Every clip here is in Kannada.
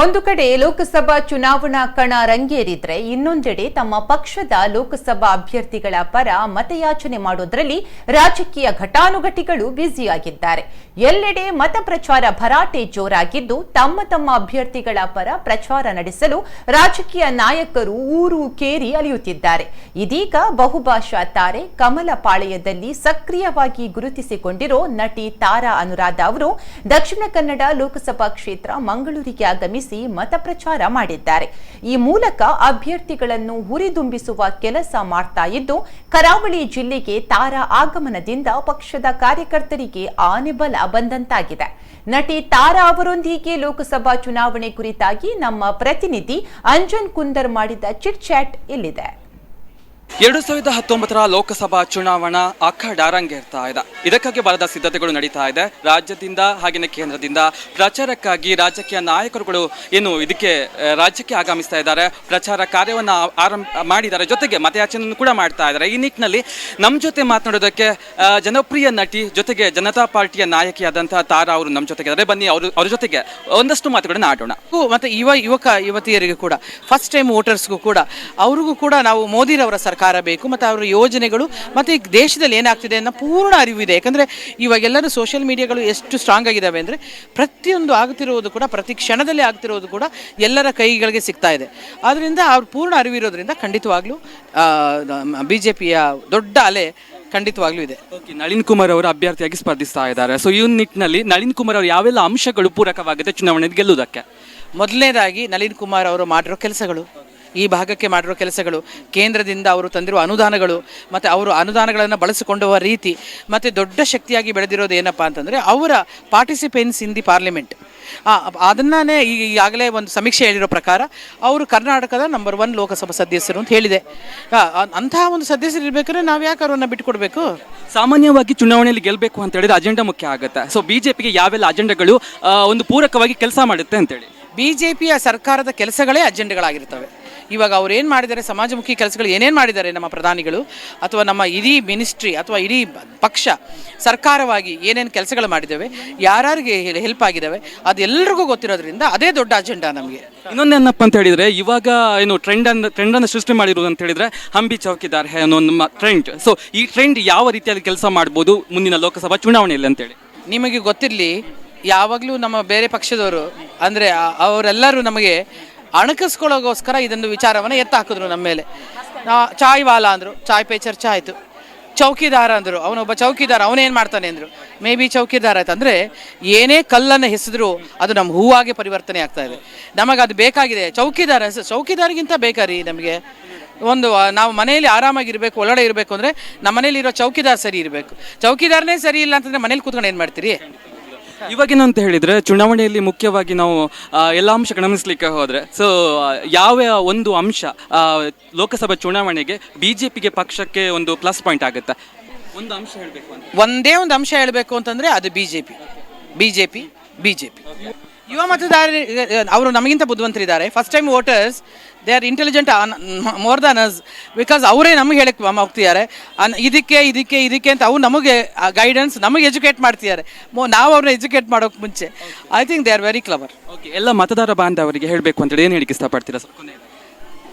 ಒಂದು ಕಡೆ ಲೋಕಸಭಾ ಚುನಾವಣಾ ಕಣ ರಂಗೇರಿದ್ರೆ ಇನ್ನೊಂದೆಡೆ ತಮ್ಮ ಪಕ್ಷದ ಲೋಕಸಭಾ ಅಭ್ಯರ್ಥಿಗಳ ಪರ ಮತಯಾಚನೆ ಮಾಡೋದ್ರಲ್ಲಿ ರಾಜಕೀಯ ಘಟಾನುಘಟಿಗಳು ಬ್ಯುಸಿಯಾಗಿದ್ದಾರೆ. ಎಲ್ಲೆಡೆ ಮತ ಪ್ರಚಾರ ಭರಾಟೆ ಜೋರಾಗಿದ್ದು ತಮ್ಮ ತಮ್ಮ ಅಭ್ಯರ್ಥಿಗಳ ಪರ ಪ್ರಚಾರ ನಡೆಸಲು ರಾಜಕೀಯ ನಾಯಕರು ಊರು ಕೇರಿ ಅಲಿಯುತ್ತಿದ್ದಾರೆ. ಇದೀಗ ಬಹುಭಾಷಾ ತಾರೆ ಕಮಲ ಪಾಳೆಯದಲ್ಲಿ ಸಕ್ರಿಯವಾಗಿ ಗುರುತಿಸಿಕೊಂಡಿರೋ ನಟಿ ತಾರಾ ಅನುರಾಧ ಅವರು ದಕ್ಷಿಣ ಕನ್ನಡ ಲೋಕಸಭಾ ಕ್ಷೇತ್ರ ಮಂಗಳೂರಿಗೆ ಆಗಮಿಸಿ ಮತ ಪ್ರಚಾರ ಮಾಡಿದ್ದಾರೆ. ಈ ಮೂಲಕ ಅಭ್ಯರ್ಥಿಗಳನ್ನು ಹುರಿದುಂಬಿಸುವ ಕೆಲಸ ಮಾಡ್ತಾ ಇದ್ದು, ಕರಾವಳಿ ಜಿಲ್ಲೆಗೆ ತಾರಾ ಆಗಮನದಿಂದ ಪಕ್ಷದ ಕಾರ್ಯಕರ್ತರಿಗೆ ಆನೆಬಲ ಬಂದಂತಾಗಿದೆ. ನಟಿ ತಾರಾ ಅವರೊಂದಿಗೆ ಲೋಕಸಭಾ ಚುನಾವಣೆ ಕುರಿತಾಗಿ ನಮ್ಮ ಪ್ರತಿನಿಧಿ ಅಂಜನ್ ಕುಂದರ್ ಮಾಡಿದ ಚಿಟ್ ಚಾಟ್ ಇಲ್ಲಿದೆ. ಎರಡು ಸಾವಿರದ ಹತ್ತೊಂಬತ್ತರ ಲೋಕಸಭಾ ಚುನಾವಣಾ ಅಖಾಡ ರಂಗೇರ್ತಾ ಇದೆ. ಇದಕ್ಕಾಗಿ ಬರದ ಸಿದ್ಧತೆಗಳು ನಡೀತಾ ಇದೆ. ರಾಜ್ಯದಿಂದ ಹಾಗೆಯೇ ಕೇಂದ್ರದಿಂದ ಪ್ರಚಾರಕ್ಕಾಗಿ ರಾಜಕೀಯ ನಾಯಕರುಗಳು ಏನು ಇದಕ್ಕೆ ರಾಜ್ಯಕ್ಕೆ ಆಗಮಿಸ್ತಾ ಇದ್ದಾರೆ. ಪ್ರಚಾರ ಕಾರ್ಯವನ್ನು ಆರಂಭ ಮಾಡಿದ್ದಾರೆ. ಜೊತೆಗೆ ಮತಯಾಚನೆಯನ್ನು ಕೂಡ ಮಾಡ್ತಾ ಇದ್ದಾರೆ. ಈ ನಿಟ್ಟಿನಲ್ಲಿ ನಮ್ಮ ಜೊತೆ ಮಾತನಾಡೋದಕ್ಕೆ ಜನಪ್ರಿಯ ನಟಿ, ಜೊತೆಗೆ ಜನತಾ ಪಾರ್ಟಿಯ ನಾಯಕಿಯಾದಂತಹ ತಾರಾ ಅವರು ನಮ್ಮ ಜೊತೆಗೆ ಇದ್ದಾರೆ. ಬನ್ನಿ, ಅವರು, ಅವ್ರ ಜೊತೆಗೆ ಒಂದಷ್ಟು ಮಾತುಗಳನ್ನು ಆಡೋಣ. ಮತ್ತು ಯುವ, ಯುವಕ, ಯುವತಿಯರಿಗೂ ಕೂಡ ಫಸ್ಟ್ ಟೈಮ್ ವೋಟರ್ಸ್ಗೂ ಕೂಡ, ಅವ್ರಿಗೂ ಕೂಡ ನಾವು ಮೋದಿರವರ ಸರ್ಕಾರ ಬೇಕು ಮತ್ತು ಅವರ ಯೋಜನೆಗಳು ಮತ್ತು ಈ ದೇಶದಲ್ಲಿ ಏನಾಗ್ತಿದೆ ಅನ್ನೋ ಪೂರ್ಣ ಅರಿವಿದೆ. ಯಾಕಂದರೆ ಇವಾಗೆಲ್ಲರೂ ಸೋಷಿಯಲ್ ಮೀಡಿಯಾಗಳು ಎಷ್ಟು ಸ್ಟ್ರಾಂಗ್ ಆಗಿದ್ದಾವೆ ಅಂದರೆ ಪ್ರತಿಯೊಂದು ಆಗ್ತಿರೋದು ಕೂಡ ಪ್ರತಿ ಕ್ಷಣದಲ್ಲಿ ಆಗ್ತಿರೋದು ಕೂಡ ಎಲ್ಲರ ಕೈಗಳಿಗೆ ಸಿಗ್ತಾ ಇದೆ. ಆದ್ದರಿಂದ ಅವ್ರ ಪೂರ್ಣ ಅರಿವಿರೋದ್ರಿಂದ ಖಂಡಿತವಾಗ್ಲೂ ಬಿ ಜೆ ಪಿಯ ದೊಡ್ಡ ಅಲೆ ಖಂಡಿತವಾಗ್ಲೂ ಇದೆ. ಓಕೆ ನಳಿನ್ ಕುಮಾರ್ ಅವರು ಅಭ್ಯರ್ಥಿಯಾಗಿ ಸ್ಪರ್ಧಿಸ್ತಾ ಇದ್ದಾರೆ. ಸೊ ಈ ನಿಟ್ಟಿನಲ್ಲಿ ನಳಿನ್ ಕುಮಾರ್ ಅವರು ಯಾವೆಲ್ಲ ಅಂಶಗಳು ಪೂರಕವಾಗಿದೆ ಚುನಾವಣೆ ಗೆಲ್ಲುವುದಕ್ಕೆ? ಮೊದಲನೇದಾಗಿ ನಳಿನ್ ಕುಮಾರ್ ಅವರು ಮಾಡಿರೋ ಕೆಲಸಗಳು. ಈ ಭಾಗಕ್ಕೆ ಮಾಡಿರೋ ಕೆಲಸಗಳು ಕೇಂದ್ರದಿಂದ ಅವರು ತಂದಿರುವ ಅನುದಾನಗಳು ಮತ್ತು ಅವರು ಅನುದಾನಗಳನ್ನು ಬಳಸಿಕೊಂಡುವ ರೀತಿ ಮತ್ತು ದೊಡ್ಡ ಶಕ್ತಿಯಾಗಿ ಬೆಳೆದಿರೋದು ಏನಪ್ಪ ಅಂತಂದರೆ ಅವರ ಪಾರ್ಟಿಸಿಪೇನ್ಸ್ ಇನ್ ದಿ ಪಾರ್ಲಿಮೆಂಟ್ ಅದನ್ನೇ ಈಗಾಗಲೇ ಒಂದು ಸಮೀಕ್ಷೆ ಹೇಳಿರೋ ಪ್ರಕಾರ ಅವರು ಕರ್ನಾಟಕದ ನಂಬರ್ ಒನ್ ಲೋಕಸಭಾ ಸದಸ್ಯರು ಅಂತ ಹೇಳಿದೆ. ಅಂತಹ ಒಂದು ಸದಸ್ಯರು ಇರಬೇಕಂದ್ರೆ ನಾವು ಯಾಕೆ ಅವರನ್ನು ಬಿಟ್ಟುಕೊಡ್ಬೇಕು ಸಾಮಾನ್ಯವಾಗಿ ಚುನಾವಣೆಯಲ್ಲಿ ಗೆಲ್ಲಬೇಕು ಅಂತ ಹೇಳಿದ್ರೆ ಅಜೆಂಡಾ ಮುಖ್ಯ ಆಗುತ್ತೆ. ಸೊ ಬಿಜೆಪಿಗೆ ಯಾವೆಲ್ಲ ಅಜೆಂಡಾಗಳು ಒಂದು ಪೂರಕವಾಗಿ ಕೆಲಸ ಮಾಡುತ್ತೆ ಅಂತೇಳಿ ಬಿ ಜೆ ಪಿಯ ಸರ್ಕಾರದ ಕೆಲಸಗಳೇ ಅಜೆಂಡಗಳಾಗಿರ್ತವೆ ಇವಾಗ ಅವ್ರು ಏನು ಮಾಡಿದ್ದಾರೆ ಸಮಾಜಮುಖಿ ಕೆಲಸಗಳು ಏನೇನು ಮಾಡಿದ್ದಾರೆ ನಮ್ಮ ಪ್ರಧಾನಿಗಳು ಅಥವಾ ನಮ್ಮ ಇಡೀ ಮಿನಿಸ್ಟ್ರಿ ಅಥವಾ ಇಡೀ ಪಕ್ಷ ಸರ್ಕಾರವಾಗಿ ಏನೇನು ಕೆಲಸಗಳು ಮಾಡಿದ್ದೇವೆ ಯಾರಿಗೆ ಹೆಲ್ಪ್ ಆಗಿದ್ದಾವೆ ಅದೆಲ್ಲರಿಗೂ ಗೊತ್ತಿರೋದ್ರಿಂದ ಅದೇ ದೊಡ್ಡ ಅಜೆಂಡಾ ನಮಗೆ. ಇನ್ನೊಂದೇನಪ್ಪ ಅಂತ ಹೇಳಿದರೆ ಇವಾಗ ಏನು ಟ್ರೆಂಡ್ ಅನ್ನು ಟ್ರೆಂಡನ್ನು ಸೃಷ್ಟಿ ಮಾಡಿರೋದು ಅಂತ ಹೇಳಿದರೆ ಹಂಬಿ ಚೌಕಿದಾರ್ ಹೇ ಅನ್ನೋ ನಮ್ಮ ಟ್ರೆಂಡ್ ಸೊ ಈ ಟ್ರೆಂಡ್ ಯಾವ ರೀತಿಯಲ್ಲಿ ಕೆಲಸ ಮಾಡ್ಬೋದು ಮುಂದಿನ ಲೋಕಸಭಾ ಚುನಾವಣೆಯಲ್ಲಿ ಅಂತೇಳಿ ನಿಮಗೆ ಗೊತ್ತಿರಲಿ ಯಾವಾಗಲೂ ನಮ್ಮ ಬೇರೆ ಪಕ್ಷದವರು ಅಂದರೆ ಅವರೆಲ್ಲರೂ ನಮಗೆ ಅಣಕಿಸ್ಕೊಳ್ಳೋಗೋಸ್ಕರ ಇದೊಂದು ವಿಚಾರವನ್ನು ಎತ್ತಾಕಿದ್ರು ನಮ್ಮ ಮೇಲೆ. ಚಾಯ್ ವಾಲ ಅಂದರು, ಚಾಯ್ ಪೇ ಚರ್ಚೆ ಆಯಿತು. ಚೌಕಿದಾರ ಅಂದರು, ಅವನೊಬ್ಬ ಚೌಕಿದಾರ, ಅವನೇನು ಮಾಡ್ತಾನೆ ಅಂದರು. ಮೇ ಬಿ ಚೌಕಿದಾರ ಆಯ್ತು. ಅಂದರೆ ಏನೇ ಕಲ್ಲನ್ನು ಹೆಸಿದ್ರು ಅದು ನಮ್ಮ ಹೂವಾಗೆ ಪರಿವರ್ತನೆ ಆಗ್ತಾ ಇದೆ. ನಮಗೆ ಅದು ಬೇಕಾಗಿದೆ. ಚೌಕಿದಾರ ಹೆಸರು ಚೌಕಿದಾರಿಗಿಂತ ಬೇಕಾರಿ ನಮಗೆ? ಒಂದು ನಾವು ಮನೆಯಲ್ಲಿ ಆರಾಮಾಗಿರಬೇಕು ಒಳಗಡೆ ಇರಬೇಕು ಅಂದರೆ ನಮ್ಮ ಮನೇಲಿರೋ ಚೌಕಿದಾರ್ ಸರಿ ಇರಬೇಕು. ಚೌಕಿದಾರನೇ ಸರಿ ಇಲ್ಲ ಅಂತಂದರೆ ಮನೇಲಿ ಕೂತ್ಕೊಂಡು ಏನು ಮಾಡ್ತೀರಿ? ಇವಾಗೇನಂತ ಹೇಳಿದ್ರೆ ಚುನಾವಣೆಯಲ್ಲಿ ಮುಖ್ಯವಾಗಿ ನಾವು ಎಲ್ಲ ಅಂಶ ಗಮನಿಸ್ಲಿಕ್ಕೆ ಹೋದ್ರೆ ಸೊ ಯಾವ ಒಂದು ಅಂಶ ಲೋಕಸಭಾ ಚುನಾವಣೆಗೆ ಬಿಜೆಪಿಗೆ ಪಕ್ಷಕ್ಕೆ ಒಂದು ಪ್ಲಸ್ ಪಾಯಿಂಟ್ ಆಗುತ್ತೆ? ಒಂದು ಅಂಶ ಹೇಳಬೇಕು ಒಂದೇ ಒಂದು ಅಂಶ ಹೇಳಬೇಕು ಅಂತಂದ್ರೆ ಅದು BJP. BJP P B J P B J P ಯುವ ಮತದಾರ ಅವರು ನಮಗಿಂತ ಬುದ್ಧಿವಂತರಿದ್ದಾರೆ. First time voters they are intelligent more than us because ಅವರೇ ನಮಗೆ ಹೇಳಕ್ಕೆ ಹೋಗ್ತಿದ್ದಾರೆ. ಇದಕ್ಕೆ ಇದಕ್ಕೆ ಇದಕ್ಕೆ ಅಂತ ಅವ್ರು ನಮಗೆ ಗೈಡೆನ್ಸ್ ನಮಗೆ ಎಜುಕೇಟ್ ಮಾಡ್ತಿದ್ದಾರೆ. ನಾವು ಅವ್ರನ್ನ ಎಜುಕೇಟ್ ಮಾಡೋಕ್ಕೆ ಮುಂಚೆ. I think they are very clever okay ಎಲ್ಲ ಮತದಾರ ಬಾಂಧವರಿಗೆ ಹೇಳಬೇಕು ಅಂತೇಳಿ ಏನು ಹೇಳಿಕೆ ಇಷ್ಟಪಡ್ತೀರಾ ಸರ್?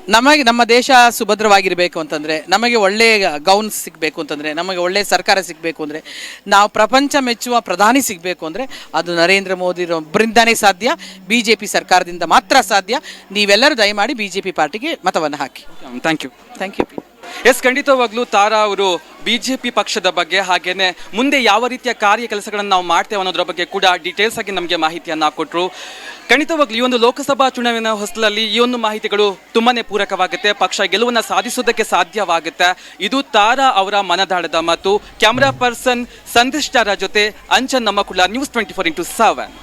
ನಮಗೆ ನಮ್ಮ ದೇಶ ಸುಭದ್ರವಾಗಿರಬೇಕು ಅಂತಂದರೆ ನಮಗೆ ಒಳ್ಳೆಯ ಗೌನ್ಸ್ ಸಿಗಬೇಕು ಅಂತಂದರೆ ನಮಗೆ ಒಳ್ಳೆಯ ಸರ್ಕಾರ ಸಿಗಬೇಕು ಅಂದರೆ ನಾವು ಪ್ರಪಂಚ ಮೆಚ್ಚುವ ಪ್ರಧಾನಿ ಸಿಗಬೇಕು ಅಂದರೆ ಅದು ನರೇಂದ್ರ ಮೋದಿ ಒಬ್ಬರಿಂದಾನೇ ಸಾಧ್ಯ. ಬಿ ಜೆ ಪಿ ಸರ್ಕಾರದಿಂದ ಮಾತ್ರ ಸಾಧ್ಯ. ನೀವೆಲ್ಲರೂ ದಯಮಾಡಿ ಬಿ ಜೆ ಪಿ ಪಾರ್ಟಿಗೆ ಮತವನ್ನು ಹಾಕಿ. Thank you thank you yes ಖಂಡಿತವಾಗ್ಲೂ ತಾರಾ ಅವರು ಬಿ ಜೆ ಪಿ ಪಕ್ಷದ ಬಗ್ಗೆ ಹಾಗೇನೆ ಮುಂದೆ ಯಾವ ರೀತಿಯ ಕಾರ್ಯ ಕೆಲಸಗಳನ್ನು ನಾವು ಮಾಡ್ತೇವೆ ಅನ್ನೋದ್ರ ಬಗ್ಗೆ ಕೂಡ ಡೀಟೇಲ್ಸ್ ಆಗಿ ನಮಗೆ ಮಾಹಿತಿಯನ್ನು ಕೊಟ್ಟರು ಖಂಡಿತವಾಗ್ಲೂ ಈ ಒಂದು ಲೋಕಸಭಾ ಚುನಾವಣೆ ಹೊಸಲಲ್ಲಿ ಈ ಒಂದು ಮಾಹಿತಿಗಳು ತುಂಬಾನೇ ಪೂರಕವಾಗುತ್ತೆ. ಪಕ್ಷ ಗೆಲುವನ್ನ ಸಾಧಿಸೋದಕ್ಕೆ ಸಾಧ್ಯವಾಗುತ್ತೆ. ಇದು ತಾರಾ ಅವರ ಮನದಾಳದ ಮತ್ತು ಕ್ಯಾಮರಾ ಪರ್ಸನ್ ಸಂದಿಷ್ಟಾರ ಜೊತೆ ಅಂಚನ್ ನಮ್ಮ news twenty four into seven.